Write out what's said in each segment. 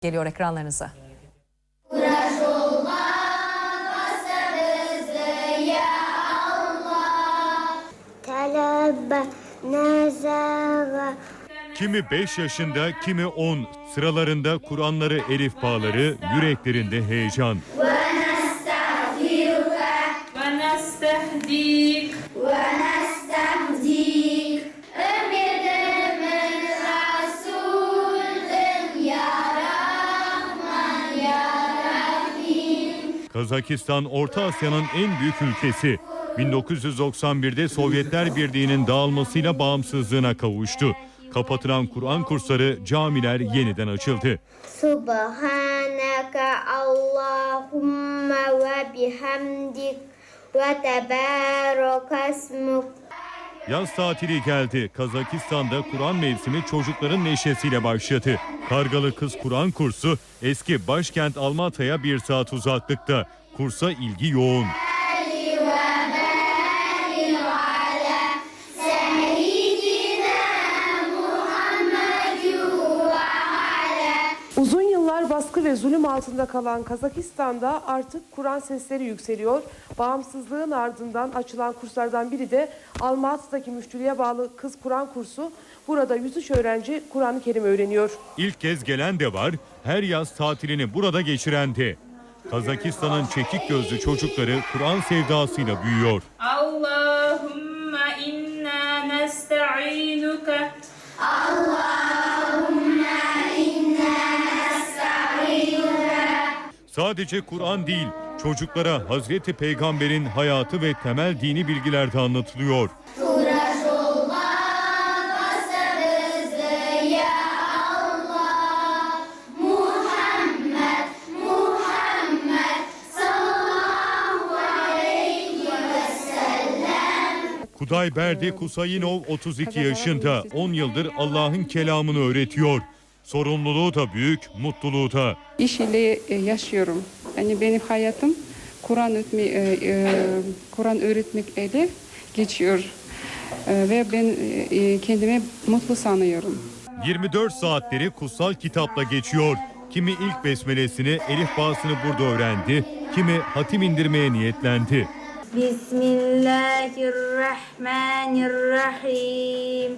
geliyor ekranlarınıza. talaba nazara Kimi 5 yaşında, kimi 10. Sıralarında Kur'anları elif bağları, yüreklerinde heyecan. ونستهديك Kazakistan Orta Asya'nın en büyük ülkesi. 1991'de Sovyetler Birliği'nin dağılmasıyla bağımsızlığına kavuştu. Kapatılan Kur'an kursları, camiler yeniden açıldı. subhanaka allahumma ve bihamdik ve tebarakasmuk Yaz tatili geldi. Kazakistan'da Kur'an mevsimi çocukların neşesiyle başladı. Kargalı Kız Kur'an kursu eski başkent Almata'ya bir saat uzaklıkta. Kursa ilgi yoğun. baskı ve zulüm altında kalan Kazakistan'da artık Kur'an sesleri yükseliyor. Bağımsızlığın ardından açılan kurslardan biri de Almatı'daki müftülüğe bağlı Kız Kur'an kursu. Burada 103 öğrenci Kur'an-ı Kerim öğreniyor. İlk kez gelen de var, her yaz tatilini burada geçiren de. Kazakistan'ın çekik gözlü çocukları Kur'an sevdasıyla büyüyor. Allahümme inna nesta'inuke. Allah Sadece Kur'an değil, çocuklara Hazreti Peygamber'in hayatı ve temel dini bilgiler de anlatılıyor. Kuday Berdi Kusayinov 32 yaşında. 10 yıldır Allah'ın kelamını öğretiyor. Sorumluluğu da büyük, mutluluğu da. İş ile e, yaşıyorum. Yani benim hayatım Kur'an e, e, Kur'an öğretmek ile geçiyor. Ve ben kendimi mutlu sanıyorum. 24 saatleri kutsal kitapla geçiyor. Kimi ilk besmelesini, elif bağısını burada öğrendi. Kimi hatim indirmeye niyetlendi. Bismillahirrahmanirrahim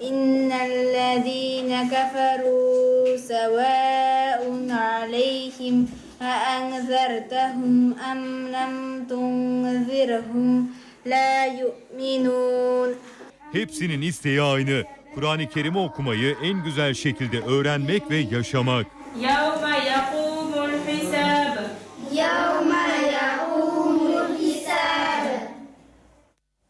İnnellezîne keferû sevâun aleyhim أأنذرتهم أم لم تنذرهم لا يؤمنون Hepsinin isteği aynı. Kur'an-ı Kerim'i okumayı en güzel şekilde öğrenmek ve yaşamak. يوم يقوم